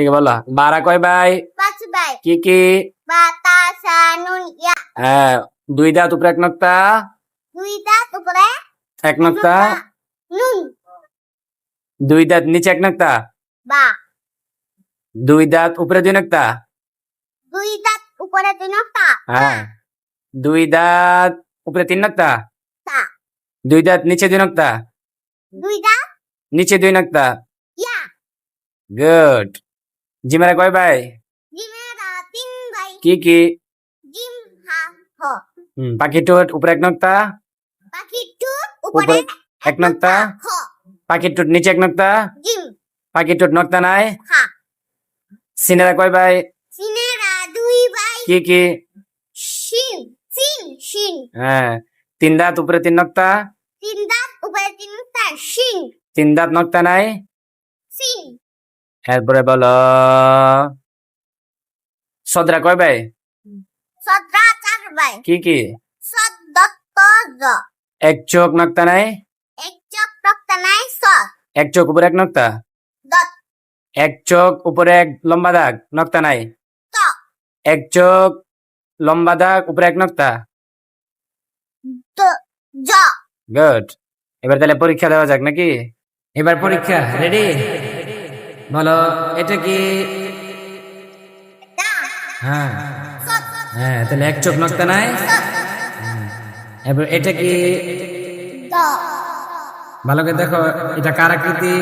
ঠিক আছে বলো বারা কয় ভাই পাঁচ ভাই কি কি বাতাসা নুন ইয়া হ্যাঁ দুই দাঁত উপরে এক নক্তা দুই দাঁত উপরে এক নক্তা নুন দুই দাঁত নিচে এক নক্তা বা দুই দাঁত উপরে দুই নক্তা দুই দাঁত উপরে তিন তা হ্যাঁ দুই দাঁত উপরে তিন নক্তা তা দুই দাঁত নিচে দুই নক্তা দুই দাঁত নিচে দুই নক্তা ইয়া গুড জিমারা কয় ভাই? কি কি? পাখি ঠোঁট উপরে এক নক্তা। টুট উপরে এক নক্তা পাখি ঠোঁট নিচে এক নক্তা। পাখি ঠোঁট নক্তা নাই। হা। সিনেরা কয় ভাই? কি কি? হ্যাঁ তিন দাঁত উপরে তিন নক্তা। তিন দাঁত উপরে তিন তা শিন। তিন দাঁত নক্তা নাই। এরপরে বলো। সদরা কয় ভাই? সদরা চার ভাই। কি কি? সদ দত্ত জ। এক চোখ নক্তা নাই? এক চক রক্ত নাই স। এক চোখ উপরে এক নক্তা? দত এক চোখ উপরে এক লম্বা দাগ নক্তা নাই? ত। এক চোখ লম্বা দাগ উপরে এক নক্তা? জ। গুড। এবার তাহলে পরীক্ষা দেওয়া যাক নাকি? এবার পরীক্ষা রেডি? বলো এটা কি? হ্যাঁ। হ্যাঁ তাহলে এক চোখ নক্তা নাই? এবার এটা কি? ভালো করে দেখো এটা কার আকৃতি?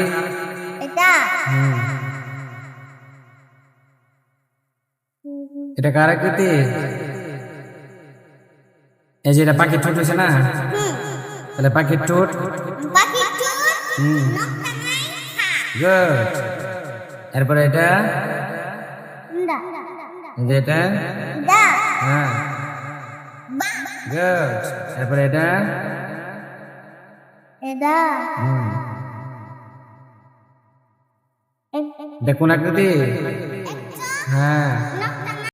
এটা কার আকৃতি? এই যে এটা পাখির ঠোঁট হয়েছে না? তাহলে পাখির ঠোঁট? হুম। গুড এরপরে এটা? এটা? হ্যাঁ। গুড এরপরে এটা? এটা এক আকৃতি হ্যাঁ।